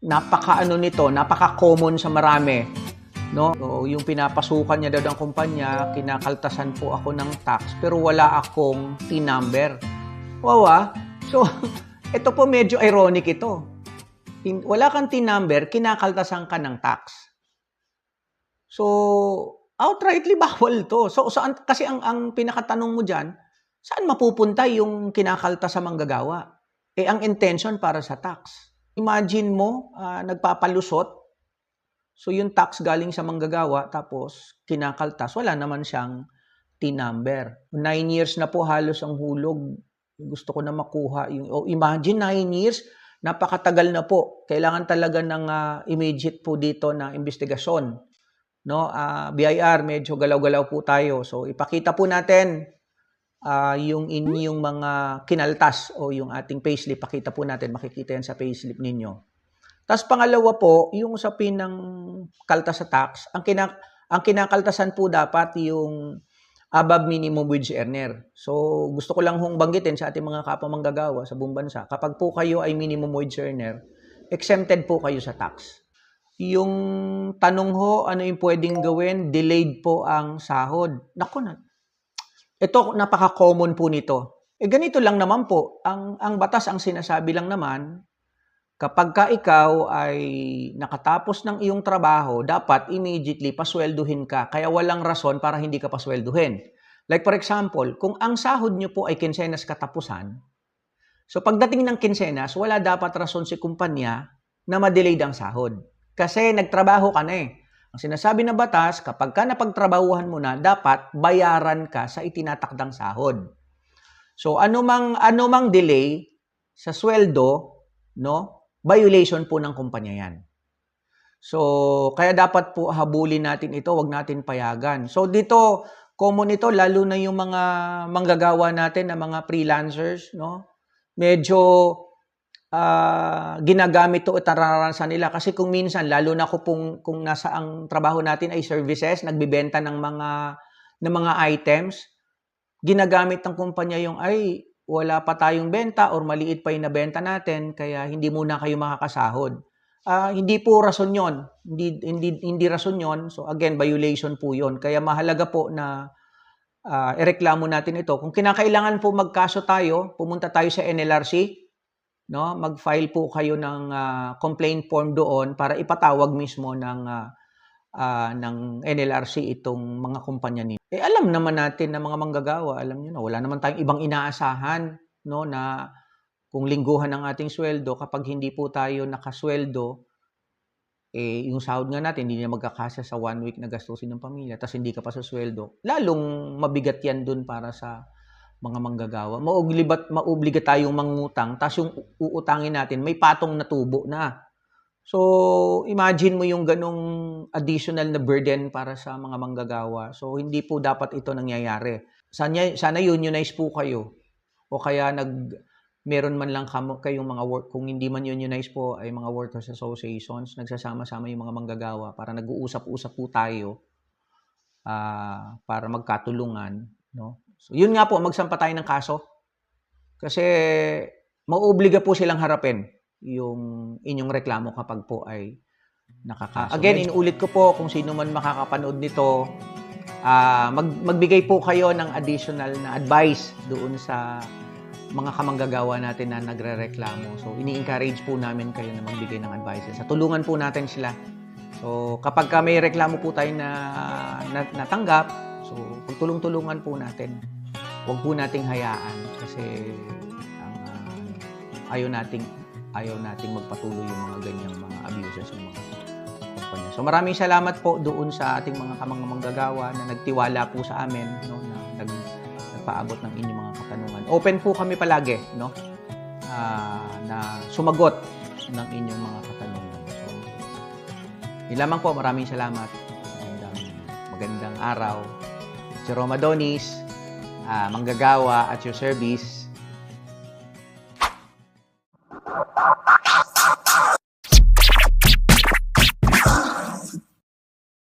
napaka-ano nito, napaka-common sa marami. No? So, yung pinapasukan niya daw ng kumpanya, kinakaltasan po ako ng tax, pero wala akong T number. Wow ah. So, ito po medyo ironic ito. Wala kang T number, kinakaltasan ka ng tax. So, outrightly bawal to. So, saan, kasi ang, ang pinakatanong mo dyan, saan mapupunta yung kinakalta sa manggagawa? Eh, ang intention para sa tax. Imagine mo, ah, nagpapalusot, so yung tax galing sa manggagawa, tapos kinakaltas, wala naman siyang T-number. Nine years na po halos ang hulog. Gusto ko na makuha yung, oh, imagine nine years, napakatagal na po. Kailangan talaga ng ah, immediate po dito na investigasyon. No, Ah, BIR, medyo galaw-galaw po tayo. So, ipakita po natin ah, yung inyong mga kinaltas o yung ating payslip, pakita po natin, makikita yan sa payslip ninyo. Tapos pangalawa po, yung usapin ng kaltas sa tax, ang, kina, ang kinakaltasan po dapat yung above minimum wage earner. So, gusto ko lang hong banggitin sa ating mga kapwa manggagawa sa buong bansa, kapag po kayo ay minimum wage earner, exempted po kayo sa tax. Yung tanong ho, ano yung pwedeng gawin? Delayed po ang sahod. Naku na, ito, napaka-common po nito. Eh ganito lang naman po, ang, ang batas ang sinasabi lang naman, kapag ka ikaw ay nakatapos ng iyong trabaho, dapat immediately paswelduhin ka. Kaya walang rason para hindi ka paswelduhin. Like for example, kung ang sahod nyo po ay kinsenas katapusan, so pagdating ng kinsenas, wala dapat rason si kumpanya na ma-delayed ang sahod. Kasi nagtrabaho ka na eh. Ang sinasabi ng batas, kapag ka napagtrabahuhan mo na, dapat bayaran ka sa itinatakdang sahod. So anumang anumang delay sa sweldo, no? Violation po ng kumpanya 'yan. So kaya dapat po habulin natin ito, wag natin payagan. So dito common ito lalo na yung mga manggagawa natin na mga freelancers, no? Medyo ah, ginagamit to at nararanasan nila kasi kung minsan lalo na kung kung, kung nasa ang trabaho natin ay services, nagbebenta ng mga ng mga items, ginagamit ng kumpanya yung ay wala pa tayong benta or maliit pa yung nabenta natin kaya hindi muna kayo makakasahod. Ah, hindi po rason 'yon. Hindi hindi hindi rason 'yon. So again, violation po 'yon. Kaya mahalaga po na ah, ireklamo natin ito. Kung kinakailangan po magkaso tayo, pumunta tayo sa NLRC, no? Mag-file po kayo ng ah, complaint form doon para ipatawag mismo ng ah, ah, ng NLRC itong mga kumpanya nito. Eh alam naman natin na mga manggagawa, alam niyo na wala naman tayong ibang inaasahan no na kung lingguhan ang ating sweldo kapag hindi po tayo nakasweldo eh yung sahod nga natin hindi na magkakasya sa one week na gastusin ng pamilya tapos hindi ka pa sa sweldo lalong mabigat yan dun para sa mga manggagawa mauglibat maubliga tayong mangutang tapos yung uutangin natin may patong na tubo na So, imagine mo yung ganong additional na burden para sa mga manggagawa. So, hindi po dapat ito nangyayari. Sana, sana unionize po kayo. O kaya nag, meron man lang kayong mga work, kung hindi man unionize po, ay mga workers associations, nagsasama-sama yung mga manggagawa para nag-uusap-usap po tayo ah, para magkatulungan. No? So, yun nga po, magsampa tayo ng kaso. Kasi, mauobliga po silang harapin yung inyong reklamo kapag po ay nakaka... Again, inuulit ko po kung sino man makakapanood nito, ah, mag, magbigay po kayo ng additional na advice doon sa mga kamanggagawa natin na nagre-reklamo. So, ini-encourage po namin kayo na magbigay ng advices. Sa tulungan po natin sila. So, kapag ka may reklamo po tayo na, na natanggap, so, pagtulong-tulungan po natin. Huwag po nating hayaan kasi ang ah, ayaw nating ayaw nating magpatuloy yung mga ganyang mga abuses ng mga kumpanya. So maraming salamat po doon sa ating mga kamanggagawa na nagtiwala po sa amin no na nag, nagpaabot ng inyong mga katanungan. Open po kami palagi no ah, na sumagot ng inyong mga katanungan. So yun lamang po, maraming salamat. Magandang, magandang araw. Si Roma Donis, ah, manggagawa at your service